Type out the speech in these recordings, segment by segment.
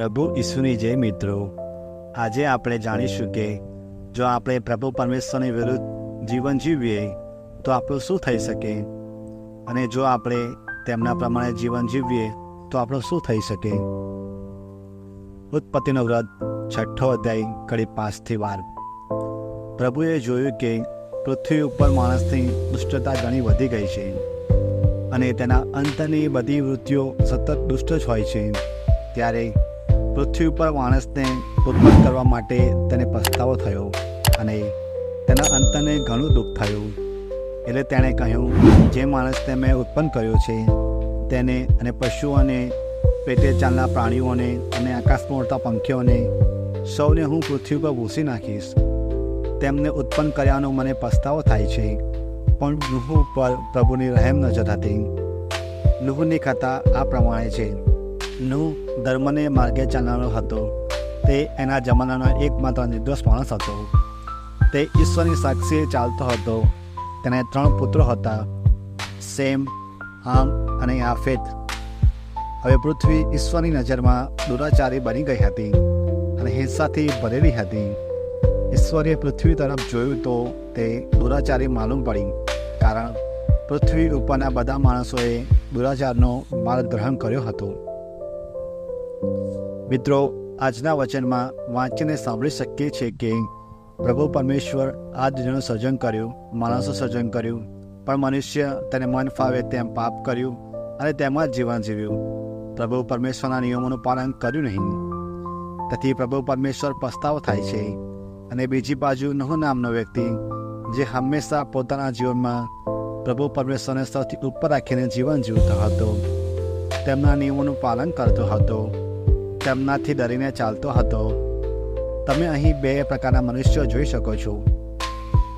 પ્રભુ ઈસુની જય મિત્રો. આજે આપણે જાણીશું કે જો આપણે પ્રભુ પરમેશ્વરની વિરુદ્ધ જીવન જીવીએ, તો આપણું શું થઈ શકે? અને જો આપણે તેમના પ્રમાણે જીવન જીવીએ, તો આપણું શું થઈ શકે? ઉત્પત્તિનો વ્રત, છઠ્ઠો અધ્યાય, કડી પાંચથી વાર પ્રભુએ જોયું કે પૃથ્વી ઉપર માણસની દુષ્ટતા ઘણી વધી ગઈ છે અને તેના અંતની બધી વૃત્તિઓ સતત દુષ્ટ જ હોય છે. ત્યારે પૃથ્વી ઉપર માણસને ઉત્પન્ન કરવા માટે તેને પસ્તાવો થયો અને તેના અંતને ઘણું દુઃખ થયું. એટલે તેણે કહ્યું, જે માણસને મેં ઉત્પન્ન કર્યો છે, તેને અને પશુઓને, પેટે ચાલના પ્રાણીઓને અને આકાશમાં ઉડતા પંખીઓને, સૌને હું પૃથ્વી પર ભૂસી નાખીશ. તેમને ઉત્પન્ન કર્યાનો મને પસ્તાવો થાય છે. પણ લુહુ ઉપર પ્રભુની રહેમ નજર હતી લુહુની કથા આ પ્રમાણે છે. નુહ ધર્મને માર્ગે ચાલનારો હતો. તે એના જમાનાનો એકમાત્ર નિર્દોષ માણસ હતો. તે ઈશ્વરની સાક્ષીએ ચાલતો હતો. તેને ત્રણ પુત્રો હતા, સેમ હામ અને આફેદ હવે પૃથ્વી ઈશ્વરની નજરમાં દુરાચારી બની ગઈ હતી અને હિંસાથી ભરેલી હતી. ઈશ્વરે પૃથ્વી તરફ જોયું તો તે દુરાચારી માલુમ પડી, કારણ પૃથ્વી ઉપરના બધા માણસોએ દુરાચારનો માર્ગ ગ્રહણ કર્યો હતો. મિત્રો, આજના વચનમાં વાંચીને સાંભળી શકીએ છીએ કે પ્રભુ પરમેશ્વર આ દુનિયાનું સર્જન કર્યું માણસો સર્જન કર્યું, પણ મનુષ્ય તેને મન ફાવે તેમ પાપ કર્યું અને તેમાં જ જીવન જીવ્યું. પ્રભુ પરમેશ્વરના નિયમોનું પાલન કર્યું નહીં. તેથી પ્રભુ પરમેશ્વર પસ્તાવો થાય છે અને બીજી બાજુ નહુ નામનો વ્યક્તિ જે હંમેશા પોતાના જીવનમાં પ્રભુ પરમેશ્વરને સૌથી ઉપર રાખીને જીવન જીવતો હતો. તેમના નિયમોનું પાલન કરતો હતો. તેમનાથી ડરીને ચાલતો હતો. તમે અહીં બે પ્રકારના મનુષ્યો જોઈ શકો છો.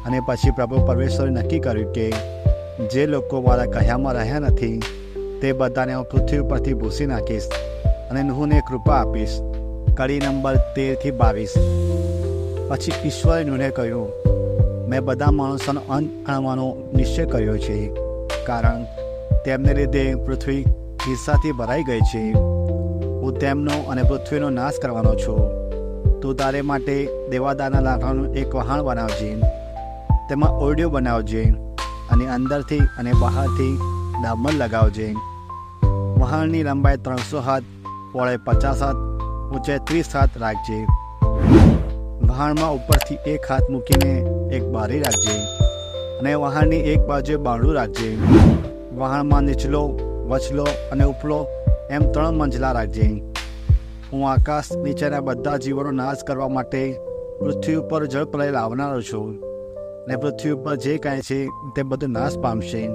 અને પછી પ્રભુ પરમેશ્વરે નક્કી કર્યું કે જે લોકો મારા કહ્યામાં રહ્યા નથી, તે બધાને હું પૃથ્વી ઉપરથી ભૂસી નાખીશ અને નુહને કૃપા આપીશ. કડી નંબર તેરથી બાવીસ. પછી ઈશ્વરે નુહને કહ્યું, મેં બધા માણસોનો અંત આણવાનો નિશ્ચય કર્યો છે, કારણ તેમને લીધે પૃથ્વી હિસ્સાથી ભરાઈ ગઈ છે. હું તેમનો અને પૃથ્વીનો નાશ કરવાનો છું. તું તારે માટે દેવાદાના લાકડાનું એક વહાણ બનાવજે તેમાં ઓરડીઓ બનાવજે અને અંદરથી અને બહારથી ડામર લગાવજે વહાણની લંબાઈ ત્રણસો હાથ પહોળે પચાસ હાથ, ઊંચાઈ ત્રીસ હાથ રાખજે વહાણમાં ઉપરથી એક હાથ મૂકીને એક બારી રાખજે અને વહાણની એક બાજુએ બારણું રાખજે વહાણમાં નીચલો વચલો અને ઉપલો એમ ત્રણ મંજલા રાખજે. હું આકાશ, નીચેના બધા જીવોનો નાશ કરવા માટે પૃથ્વી ઉપર જળપ્રલય લાવનારો છું ને પૃથ્વી ઉપર જે કાંઈ છે તે બધું નાશ પામશે.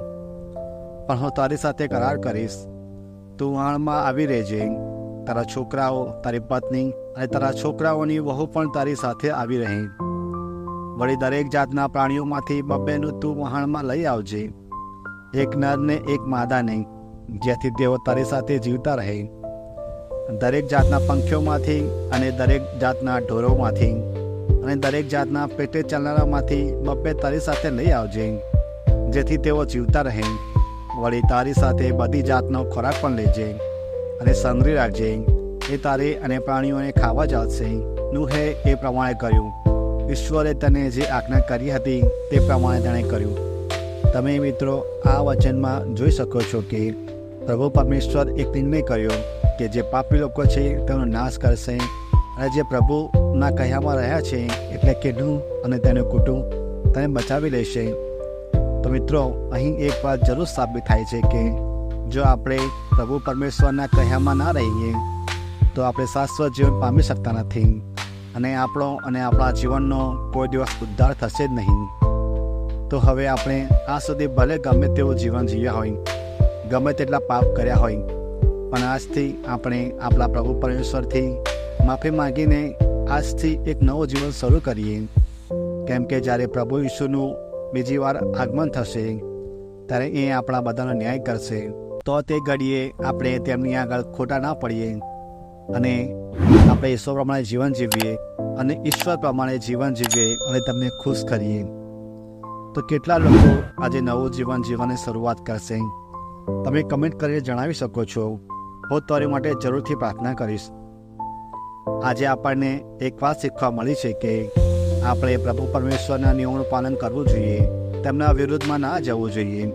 પણ હું તારી સાથે કરાર કરીશ. તું વહાણમાં આવી રહેજે. તારા છોકરાઓ, તારી પત્ની અને તારા છોકરાઓની વહુ પણ તારી સાથે આવી રહી. વળી દરેક જાતના પ્રાણીઓમાંથી બબ્બેનું તું વહાણમાં લઈ આવજે. એક નરને એક માદાને. જેથી તેઓ તારી સાથે જીવતા રહે. દરેક જાતના પંખીઓમાંથી અને દરેક જાતના ઢોરોમાંથી અને દરેક જાતના પેટે ચાલનારામાંથી બબ્બે તારી સાથે લઈ આવજે, જેથી તેઓ જીવતા રહે. વળી તારી સાથે બધી જાતનો ખોરાક પણ લેજે અને સંગ્રહી રાખજે. એ તારે અને પ્રાણીઓને ખાવા જ આવશે નુહે એ પ્રમાણે કર્યું. ઈશ્વરે તને જે આજ્ઞા કરી હતી તે પ્રમાણે તેણે કર્યું. તમે મિત્રો આ વચનમાં જોઈ શકો છો કે પ્રભુ પરમેશ્વર એક નિર્ણય કર્યો કે જે પાપી લોકો છે તેનો નાશ કરશે અને જે પ્રભુના કહ્યામાં રહ્યા છે એટલે કે નુહ અને તેનું કુટુંબ તેને બચાવી લેશે. તો મિત્રો, અહીં એક વાત જરૂર સાબિત થાય છે કે જો આપણે પ્રભુ પરમેશ્વરના કહ્યામાં ના રહીએ, તો આપણે શાશ્વત જીવન પામી શકતા નથી અને આપણો અને આપણા જીવનનો કોઈ દિવસ ઉદ્ધાર થશે જ નહીં. તો હવે આપણે આ સુધી ભલે ગમે તેવું જીવન જીવ્યા હોય ગમે તેટલા પાપ કર્યા હોય. પણ આજથી આપણે આપણા પ્રભુ પરમેશ્વરથી માફી માંગીને આજથી એક નવું જીવન શરૂ કરીએ. કેમ કે જ્યારે પ્રભુ ઈસુનું બીજી વાર આગમન થશે, ત્યારે એ આપણા બધાનો ન્યાય કરશે. તો તે ઘડીએ આપણે તેમની આગળ ખોટા ના પડીએ અને આપણે ઈશ્વર પ્રમાણે જીવન જીવીએ અને ઈશ્વર પ્રમાણે જીવન જીવીએ અને તમને ખુશ કરીએ. તો કેટલા લોકો આજે નવું જીવન જીવવાની શરૂઆત કરશે? તમે કમેન્ટ કરીને જણાવી શકો છો. હું તારી માટે જરૂરથી પ્રાર્થના કરીશ. આજે આપણને એક વાત શીખવા મળી છે કે આપણે પ્રભુ પરમેશ્વરના નિયમોનું પાલન કરવું જોઈએ, તેમના વિરુદ્ધમાં ના જવું જોઈએ.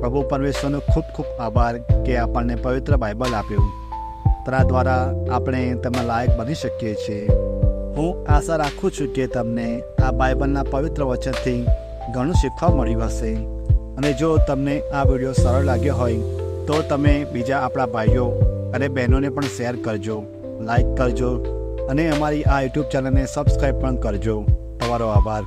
પ્રભુ પરમેશ્વરનો ખૂબ ખૂબ આભાર કે આપણને પવિત્ર બાઇબલ આપ્યું. તેના દ્વારા આપણે તેમના લાયક બની શકીએ છીએ. હું આશા રાખું છું કે તમને આ બાઇબલના પવિત્ર વચનથી ઘણું શીખવા મળ્યું હશે. અને જો તમને આ વીડિયો સરળ લાગ્યો હોય, તો તમે બીજા આપણા ભાઈઓ અને બહેનોને પણ શેર કરજો, લાઈક કરજો અને અમારી આ યુટ્યુબ ચેનલને સબસ્ક્રાઈબ પણ કરજો. તમારો આભાર.